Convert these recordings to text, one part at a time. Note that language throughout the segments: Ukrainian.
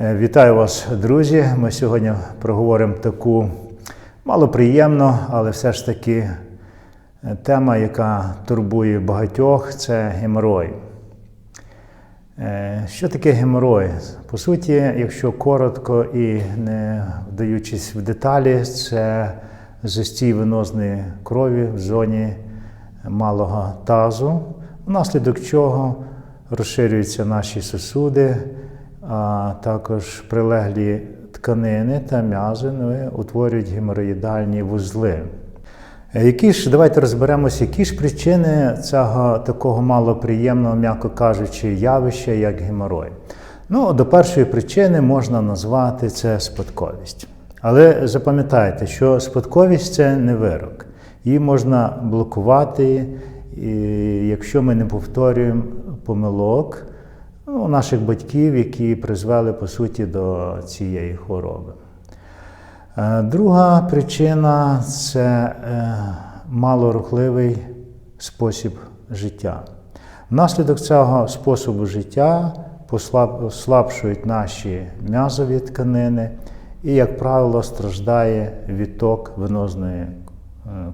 Е, Вітаю вас, друзі. Ми сьогодні проговоримо таку малоприємну, але все ж таки е, тема, яка турбує багатьох, це геморой. Е, Що таке геморой? По суті, якщо коротко і не вдаючись в деталі, це застій венозної крові в зоні малого тазу, внаслідок чого розширюються наші сосуди, а також прилеглі тканини та м'язи ну, утворюють геморроїдальні вузли. Е, Які ж, давайте розберемося, які ж причини цього такого малоприємного, м'яко кажучи, явища, як геморой. Ну, до першої причини можна назвати це спадковість. Але запам'ятайте, що спадковість це не вирок. Її можна блокувати, якщо ми не повторюємо помилок ну, наших батьків, які призвели по суті до цієї хвороби. Е, Друга причина це е, малорухливий спосіб життя. Внаслідок цього способу життя послаб- слабшують наші м'язові тканини і, як правило, страждає відток венозної е,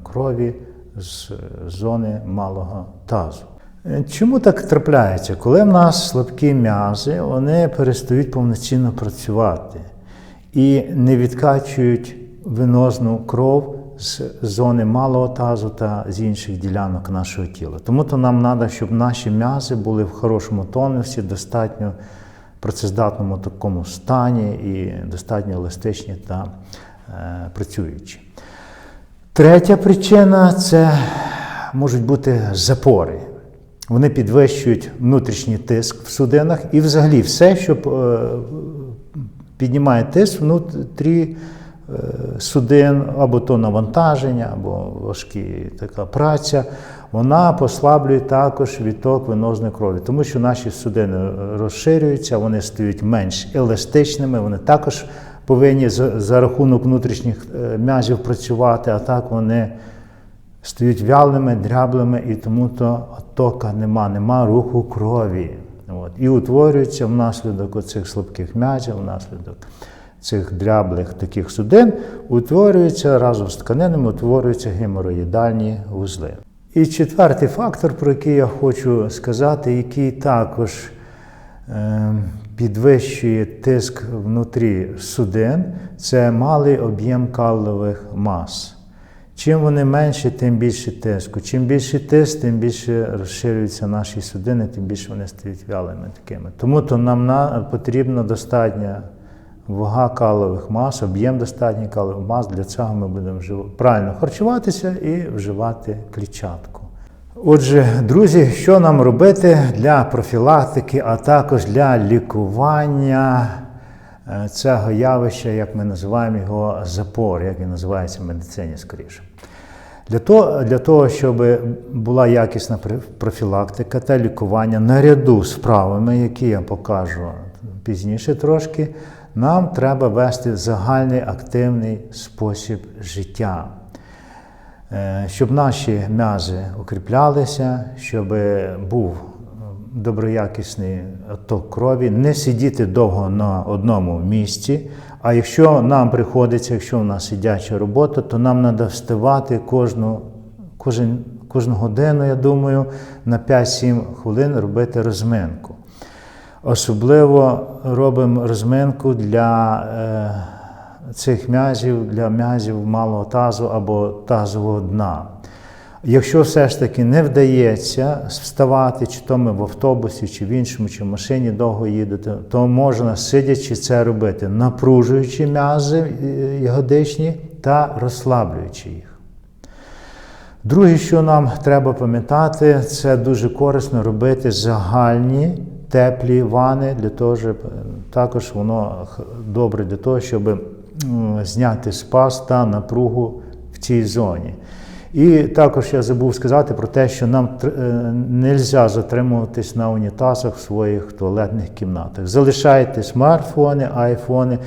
крові з зони малого тазу. Е, Чому так трапляється? Коли в нас слабкі м'язи, вони перестають повноцінно працювати і не відкачують венозну кров з зони малого тазу та з інших ділянок нашого тіла. Тому то нам треба, щоб наші м'язи були в хорошому тонусі, достатньо працездатному такому стані і достатньо еластичні та е, працюючі. Третя причина це можуть бути запори. Вони підвищують внутрішній тиск в судинах і взагалі все, що е, піднімає тиск внутрі е, судин, або то навантаження, або важкі така праця, вона послаблює також відток венозної крові, тому що наші судини розширюються, вони стають менш еластичними, вони також повинні за, рахунок внутрішніх е, м'язів працювати, а так вони стають вялими, дряблими, і тому то тока нема, нема руху крові. От. І утворюється внаслідок оцих слабких м'язів, внаслідок цих дряблих таких судин, утворюються разом з тканинами, утворюються геморроїдальні вузли. І четвертий фактор, про який я хочу сказати, який також е, підвищує тиск внутрі судин, це малий об'єм калових мас. Чим вони менші, тим більше тиску. Чим більше тиск, тим більше розширюються наші судини, тим більше вони стають вялими такими. Тому то нам на, потрібна достатня вага калових мас, об'єм достатній калових мас. Для цього ми будемо правильно харчуватися і вживати клітчатку. Отже, друзі, що нам робити для профілактики, а також для лікування цього явища, як ми називаємо його запор, як він називається в медицині скоріше. Для того, для того, щоб була якісна профілактика та лікування наряду з вправами, які я покажу пізніше трошки, нам треба вести загальний активний спосіб життя. Е, щоб наші м'язи укріплялися, щоб був доброякісний отток крові, не сидіти довго на одному місці. А якщо нам приходиться, якщо у нас сидяча робота, то нам треба вставати кожну, кожен, кожну годину, я думаю, на 5-7 хвилин робити розминку. Особливо робимо розминку для е, цих м'язів, для м'язів малого тазу або тазового дна. Якщо все ж таки не вдається вставати, чи то ми в автобусі, чи в іншому, чи в машині довго їдете, то можна сидячи це робити, напружуючи м'язи е, ягодичні та розслаблюючи їх. Друге, що нам треба пам'ятати, це дуже корисно робити загальні теплі вани, для того, щоб е, також воно добре для того, щоб зняти спас та напругу в цій зоні. І також я забув сказати про те, що нам не можна затримуватись на унітазах в своїх туалетних кімнатах. Залишайте смартфони, айфони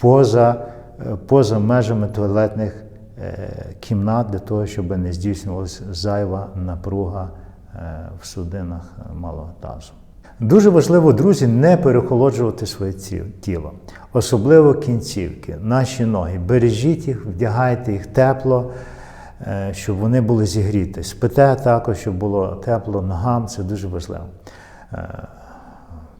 поза, е, поза межами туалетних е, кімнат для того, щоб не здійснювалася зайва напруга е, в судинах малого тазу. Дуже важливо, друзі, не перехолоджувати своє тіло, особливо кінцівки, наші ноги. Бережіть їх, вдягайте їх тепло, е, щоб вони були зігріті. Спите також, щоб було тепло ногам, це дуже важливо. Е,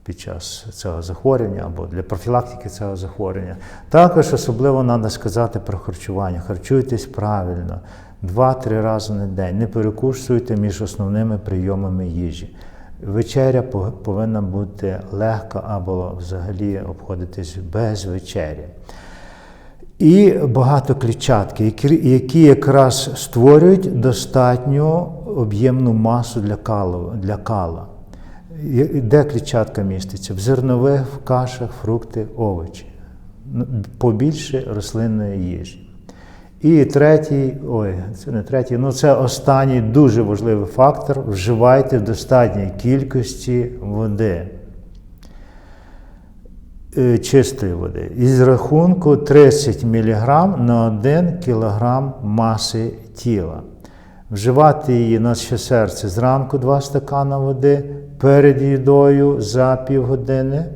Під час цього захворювання або для профілактики цього захворювання. Також особливо треба сказати про харчування. Харчуйтесь правильно, 2-3 рази на день. Не перекушуйте між основними прийомами їжі. Вечеря повинна бути легка або взагалі обходитись без вечері. І багато клітчатки, які, якраз створюють достатню об'ємну масу для, калу, для кала. Де клітчатка міститься? В зернових, в кашах, фрукти, овочі. Ну, Побільше рослинної їжі. І третій, ой, це не третій, ну це останній дуже важливий фактор. Вживайте в достатній кількості води. Е, чистої води. Із рахунку 30 мг на 1 кг маси тіла. Вживати її на ще серце зранку 2 стакана води, перед їдою за півгодини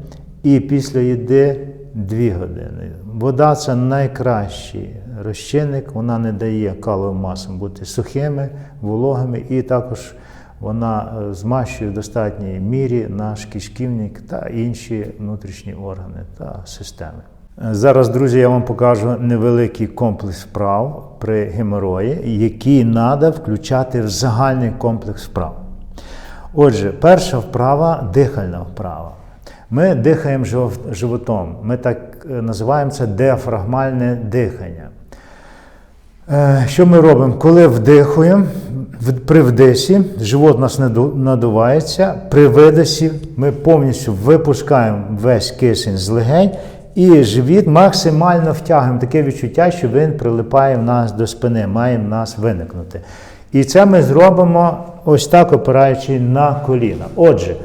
і після їди 2 години. Вода це найкращий розчинник, вона не дає каловим масам бути сухими, вологими і також вона е, змащує в достатній мірі наш кишківник та інші внутрішні органи та системи. Е, Зараз, друзі, я вам покажу невеликий комплекс вправ при геморої, який треба включати в загальний комплекс вправ. Отже, перша вправа дихальна вправа. Ми дихаємо животом. Ми так е, називаємо це діафрагмальне дихання. Що ми робимо? Коли вдихуємо, при вдисі живот у нас надувається, при видисі ми повністю випускаємо весь кисень з легень і живіт максимально втягуємо. Таке відчуття, що він прилипає в нас до спини, має в нас виникнути. І це ми зробимо ось так, опираючи на коліна. Отже,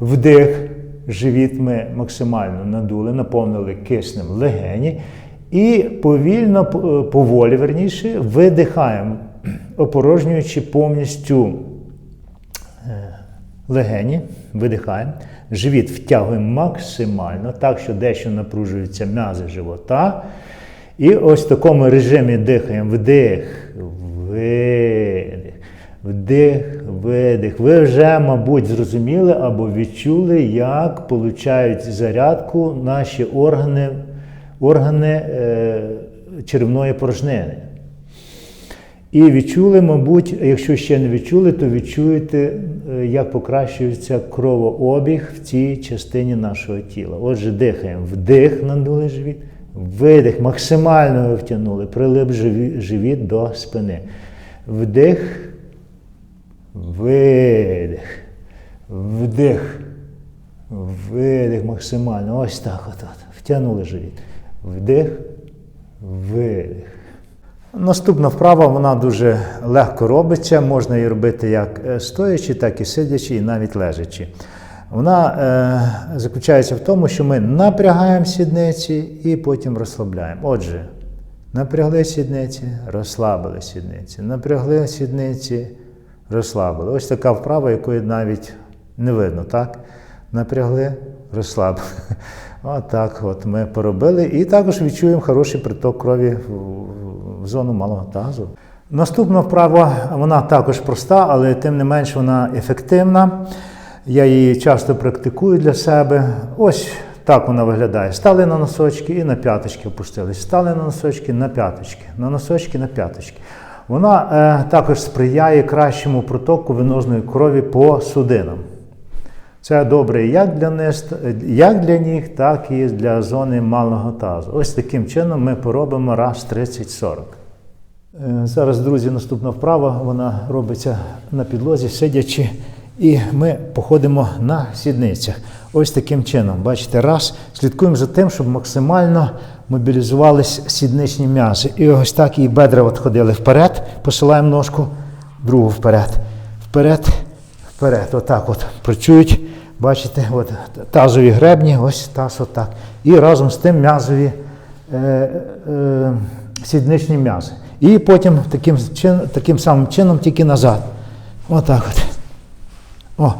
вдих, живіт ми максимально надули, наповнили киснем легені. І повільно, поволі верніше, видихаємо, опорожнюючи повністю е, легені, видихаємо, живіт втягуємо максимально, так що дещо напружуються м'язи живота. І ось в такому режимі дихаємо вдих, видих, вдих, видих. Ви вже, мабуть, зрозуміли або відчули, як получають зарядку наші органи, органи е, черевної порожнини. І відчули, мабуть, якщо ще не відчули, то відчуєте, е, як покращується кровообіг в цій частині нашого тіла. Отже, дихаємо. Вдих, надули живіт, видих, максимально ви втягнули, прилип живіт до спини. Вдих, видих, вдих, видих максимально. Ось так от, от. Втягнули живіт. Вдих, видих. Наступна вправа, вона дуже легко робиться. Можна її робити як е, стоячи, так і сидячи, і навіть лежачи. Вона е, заключається в тому, що ми напрягаємо сідниці і потім розслабляємо. Отже, напрягли сідниці, розслабили сідниці, напрягли сідниці, розслабили. Ось така вправа, якої навіть не видно, так? Напрягли, розслабили. Отак от ми поробили. І також відчуємо хороший приток крові в- зону малого тазу. Наступна вправа, вона також проста, але тим не менш вона ефективна. Я її часто практикую для себе. Ось так вона виглядає. Стали на носочки і на п'яточки опустились. Стали на носочки, на п'яточки, на носочки, на п'яточки. Вона е, також сприяє кращому протоку венозної крові по судинам. Це добре як для, нест, як для ніг, так і для зони малого тазу. Ось таким чином ми поробимо раз 30-40. Е, Зараз, друзі, наступна вправа. Вона робиться на підлозі, сидячи, і ми походимо на сідницях. Ось таким чином. Бачите, раз, слідкуємо за тим, щоб максимально мобілізувались сідничні м'язи. І ось так і бедра от ходили вперед, посилаємо ножку, другу вперед, вперед, вперед. Отак от працюють. Бачите, от тазові гребні, ось таз отак. І разом з тим м'язові е, е, сідничні м'язи. І потім таким, чин, таким самим чином тільки назад. Отак от. О.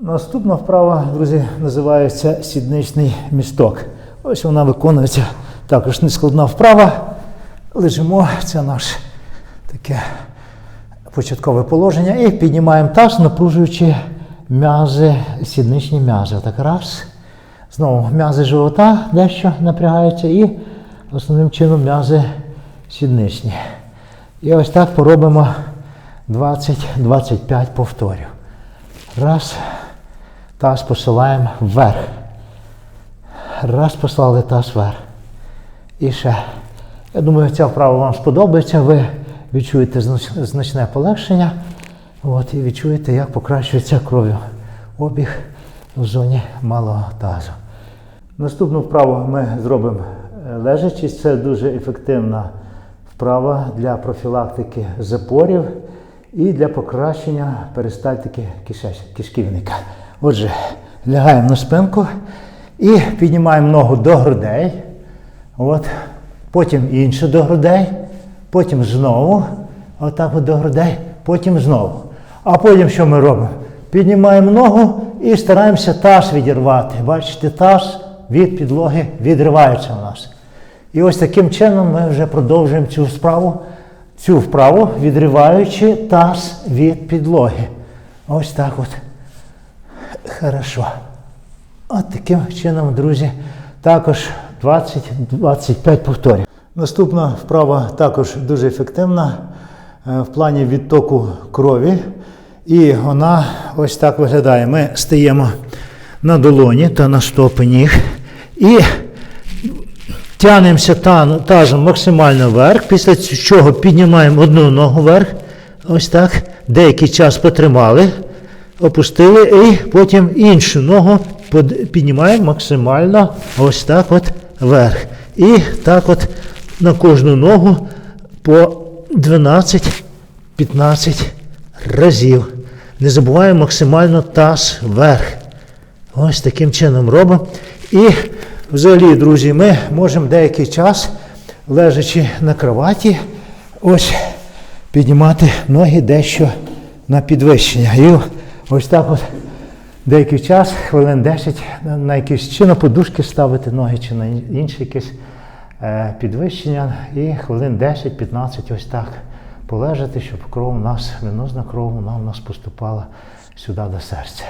Наступна вправа, друзі, називається сідничний місток. Ось вона виконується також нескладна вправа. Лежимо, це наше таке початкове положення. І піднімаємо таз, напружуючи м'язи, сідничні м'язи. Так раз. Знову м'язи живота дещо напрягаються і основним чином м'язи сідничні. І ось так поробимо 20-25 повторів. Раз. Таз посилаємо вверх. Раз послали таз вверх. І ще. Я думаю, ця вправа вам сподобається. Ви відчуєте значне полегшення. От, і відчуєте, як покращується кров'ю обіг в зоні малого тазу. Наступну вправу ми зробимо е, лежачи. Це дуже ефективна вправа для профілактики запорів і для покращення перистальтики кишківника. Отже, лягаємо на спинку і піднімаємо ногу до грудей. От. Потім іншу до грудей, потім знову, отак от до грудей, потім знову. А потім що ми робимо? Піднімаємо ногу і стараємося таз відірвати. Бачите, таз від підлоги відривається у нас. І ось таким чином ми вже продовжуємо цю справу, цю вправу, відриваючи таз від підлоги. Ось так от. Хорошо. От таким чином, друзі, також 20-25 повторів. Наступна вправа також дуже ефективна е, в плані відтоку крові. І вона ось так виглядає. Ми стаємо на долоні та на стопи ніг і тягнемося та- тазом максимально вверх, після чого піднімаємо одну ногу вверх. Ось так. Деякий час потримали, опустили, і потім іншу ногу піднімаємо максимально ось так от вверх. І так от на кожну ногу по 12-15 разів. Не забуваємо максимально таз вверх. Ось таким чином робимо. І взагалі, друзі, ми можемо деякий час, лежачи на кроваті, ось піднімати ноги дещо на підвищення. І ось так от деякий час, хвилин 10, на- якісь чи на подушки ставити ноги, чи на ін- інше якесь е, підвищення. І хвилин 10-15 ось так полежати, щоб кров у нас, венозна кров вона у нас поступала сюди до серця.